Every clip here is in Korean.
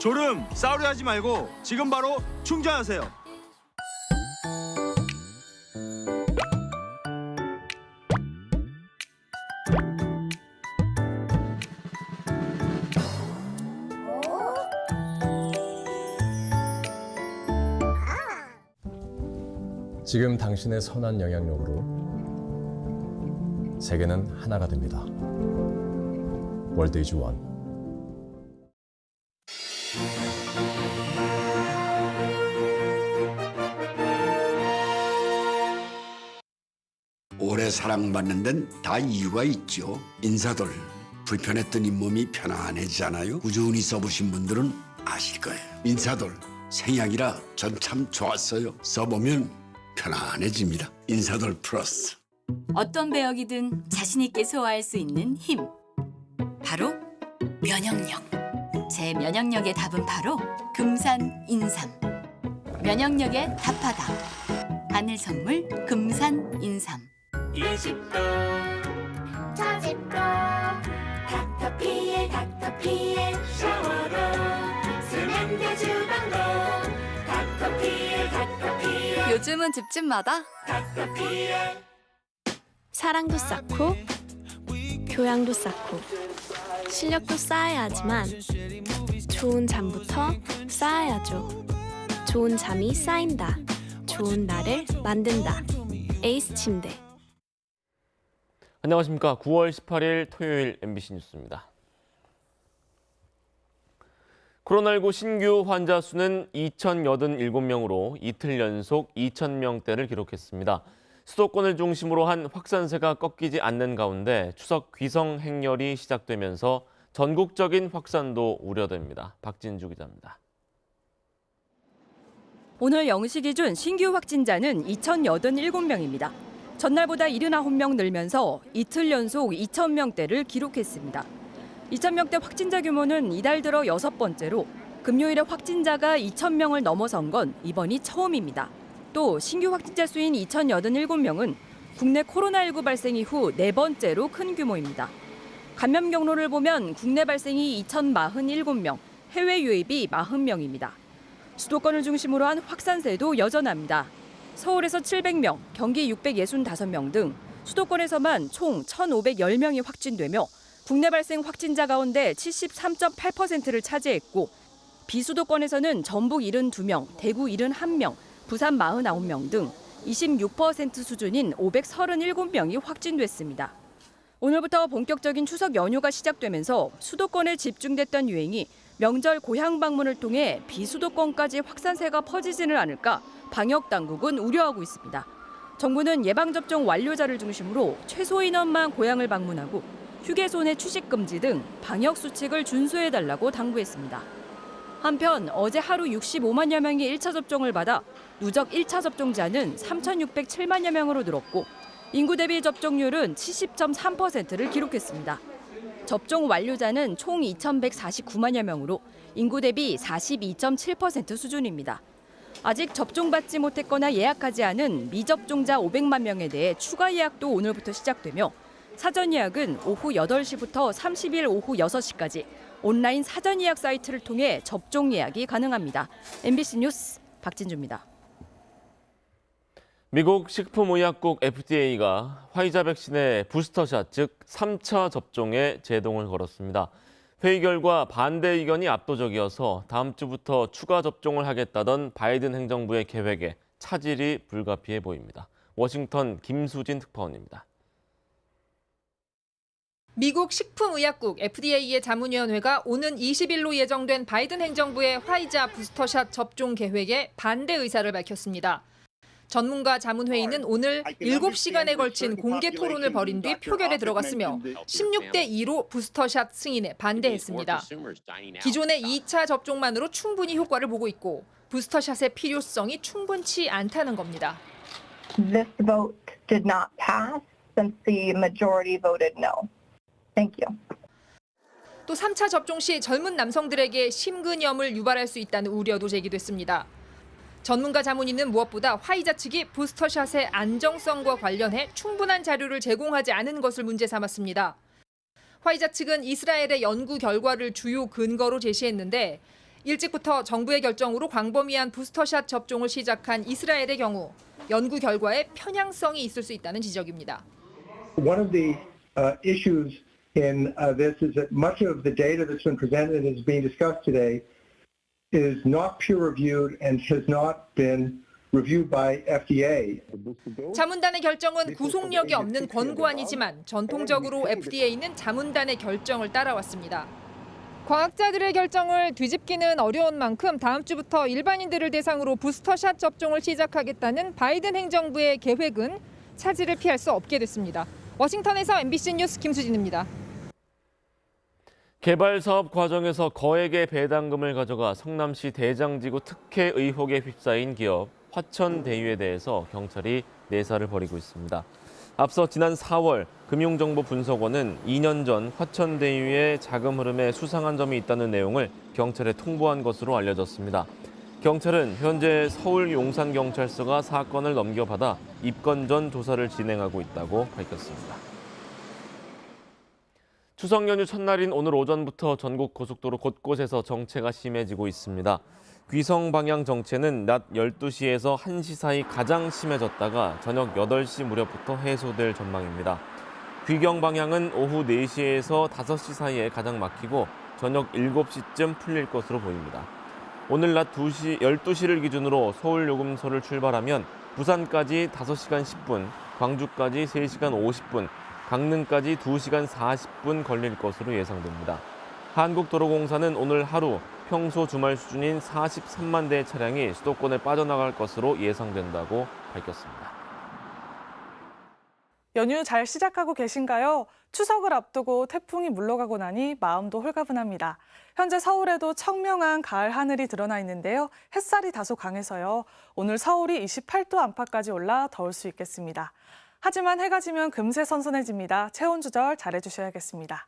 졸음 싸우려 하지 말고 지금 바로 충전하세요. 지금 당신의 선한 영향력으로 세계는 하나가 됩니다. 월드 이즈 원. 오래 사랑받는 데는 다 이유가 있죠. 인사들 불편했던 잇몸이 편안해지잖아요. 꾸준히 써보신 분들은 아실 거예요. 인사돌 생약이라 전 참 좋았어요. 써보면 편안해집니다. 인사돌 플러스. 어떤 배역이든 자신 있게 소화할 수 있는 힘. 바로 면역력. 제 면역력의 답은 바로 금산 인삼. 면역력의 답하다. 하늘 선물 금산 인삼. 저집고 닥터피엘 닥터피엘 샤워로 세면대 주방도 닥터피엘 닥터피엘 요즘은 집집마다 사랑도 쌓고 교양도 쌓고 실력도 쌓아야 하지만 좋은 잠부터 쌓아야죠. 좋은 잠이 쌓인다. 좋은 날을 만든다. 에이스 침대. 안녕하십니까. 9월 18일 토요일 MBC 뉴스입니다. 코로나19 신규 환자 수는 2,087명으로 이틀 연속 2,000명대를 기록했습니다. 수도권을 중심으로 한 확산세가 꺾이지 않는 가운데 추석 귀성 행렬이 시작되면서 전국적인 확산도 우려됩니다. 박진주 기자입니다. 오늘 0시 기준 신규 확진자는 2,087명입니다. 전날보다 79명 늘면서 이틀 연속 2,000명대를 기록했습니다. 2,000명대 확진자 규모는 이달 들어 여섯 번째로 금요일에 확진자가 2,000명을 넘어선 건 이번이 처음입니다. 또 신규 확진자 수인 2,087명은 국내 코로나19 발생 이후 네 번째로 큰 규모입니다. 감염 경로를 보면 국내 발생이 2,047명, 해외 유입이 40명입니다. 수도권을 중심으로 한 확산세도 여전합니다. 서울에서 700명, 경기 665명 등 수도권에서만 총 1,510명이 확진되며 국내 발생 확진자 가운데 73.8%를 차지했고 비수도권에서는 전북 72명, 대구 71명, 부산 49명 등 26% 수준인 537명이 확진됐습니다. 오늘부터 본격적인 추석 연휴가 시작되면서 수도권에 집중됐던 유행이 명절 고향 방문을 통해 비수도권까지 확산세가 퍼지지는 않을까 방역 당국은 우려하고 있습니다. 정부는 예방접종 완료자를 중심으로 최소 인원만 고향을 방문하고 휴게소 내 취식 금지 등 방역 수칙을 준수해 달라고 당부했습니다. 한편 어제 하루 65만여 명이 1차 접종을 받아 누적 1차 접종자는 3,607만여 명으로 늘었고 인구 대비 접종률은 70.3%를 기록했습니다. 접종 완료자는 총 2,149만여 명으로 인구 대비 42.7% 수준입니다. 아직 접종받지 못했거나 예약하지 않은 미접종자 500만 명에 대해 추가 예약도 오늘부터 시작되며 사전 예약은 오후 8시부터 30일 오후 6시까지 온라인 사전 예약 사이트를 통해 접종 예약이 가능합니다. MBC 뉴스 박진주입니다. 미국 식품의약국 FDA가 화이자 백신의 부스터샷, 즉 3차 접종에 제동을 걸었습니다. 회의 결과 반대 의견이 압도적이어서 다음 주부터 추가 접종을 하겠다던 바이든 행정부의 계획에 차질이 불가피해 보입니다. 워싱턴 김수진 특파원입니다. 미국 식품의약국 FDA의 자문위원회가 오는 20일로 예정된 바이든 행정부의 화이자 부스터샷 접종 계획에 반대 의사를 밝혔습니다. 전문가 자문회의는 오늘 7시간에 걸친 공개 토론을 벌인 뒤 표결에 들어갔으며 16대 2로 부스터샷 승인에 반대했습니다. 기존의 2차 접종만으로 충분히 효과를 보고 있고 부스터샷의 필요성이 충분치 않다는 겁니다. This vote did not pass since the majority voted no. Thank you. 또 3차 접종 시 젊은 남성들에게 심근염을 유발할 수 있다는 우려도 제기됐습니다. 전문가 자문위는 무엇보다 화이자 측이 부스터샷의 안정성과 관련해 충분한 자료를 제공하지 않은 것을 문제 삼았습니다. 화이자 측은 이스라엘의 연구 결과를 주요 근거로 제시했는데 일찍부터 정부의 결정으로 광범위한 부스터샷 접종을 시작한 이스라엘의 경우 연구 결과에 편향성이 있을 수 있다는 지적입니다. One of the uh, issues in uh, this is that much of the data that's been presented is being discussed today is not peer-reviewed and has not been reviewed. 자문단의 결정은 구속력이 없는 권고안이지만 전통적으로 FDA는 자문단의 결정을 따라왔습니다. 과학자들의 결정을 뒤집기는 어려운 만큼 다음 주부터 일반인들을 대상으로 부스터샷 접종을 시작하겠다는 바이든 행정부의 계획은 차질을 피할 수 없게 됐습니다. 워싱턴에서 MBC 뉴스 김수진입니다. 개발 사업 과정에서 거액의 배당금을 가져가 성남시 대장지구 특혜 의혹에 휩싸인 기업 화천대유에 대해서 경찰이 내사를 벌이고 있습니다. 앞서 지난 4월 금융정보분석원은 2년 전 화천대유의 자금 흐름에 수상한 점이 있다는 내용을 경찰에 통보한 것으로 알려졌습니다. 경찰은 현재 서울 용산경찰서가 사건을 넘겨받아 입건 전 조사를 진행하고 있다고 밝혔습니다. 추석 연휴 첫날인 오늘 오전부터 전국 고속도로 곳곳에서 정체가 심해지고 있습니다. 귀성 방향 정체는 낮 12시에서 1시 사이 가장 심해졌다가 저녁 8시 무렵부터 해소될 전망입니다. 귀경 방향은 오후 4시에서 5시 사이에 가장 막히고 저녁 7시쯤 풀릴 것으로 보입니다. 오늘 낮 2시, 12시를 기준으로 서울 요금소를 출발하면 부산까지 5시간 10분, 광주까지 3시간 50분, 강릉까지 2시간 40분 걸릴 것으로 예상됩니다. 한국도로공사는 오늘 하루 평소 주말 수준인 43만 대의 차량이 수도권에 빠져나갈 것으로 예상된다고 밝혔습니다. 연휴 잘 시작하고 계신가요? 추석을 앞두고 태풍이 물러가고 나니 마음도 홀가분합니다. 현재 서울에도 청명한 가을 하늘이 드러나 있는데요. 햇살이 다소 강해서요. 오늘 서울이 28도 안팎까지 올라 더울 수 있겠습니다. 하지만 해가 지면 금세 선선해집니다. 체온 조절 잘해주셔야겠습니다.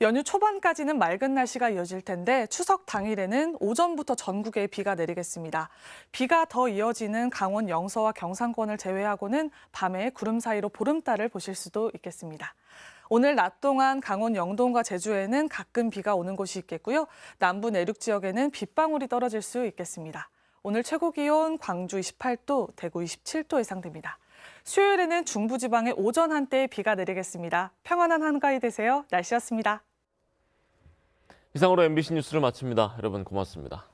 연휴 초반까지는 맑은 날씨가 이어질 텐데 추석 당일에는 오전부터 전국에 비가 내리겠습니다. 비가 더 이어지는 강원 영서와 경상권을 제외하고는 밤에 구름 사이로 보름달을 보실 수도 있겠습니다. 오늘 낮 동안 강원 영동과 제주에는 가끔 비가 오는 곳이 있겠고요. 남부 내륙 지역에는 빗방울이 떨어질 수 있겠습니다. 오늘 최고 기온 광주 28도, 대구 27도 예상됩니다. 수요일에는 중부지방에 오전 한때 비가 내리겠습니다. 평안한 한가위 되세요. 날씨였습니다. 이상으로 MBC 뉴스를 마칩니다. 여러분 고맙습니다.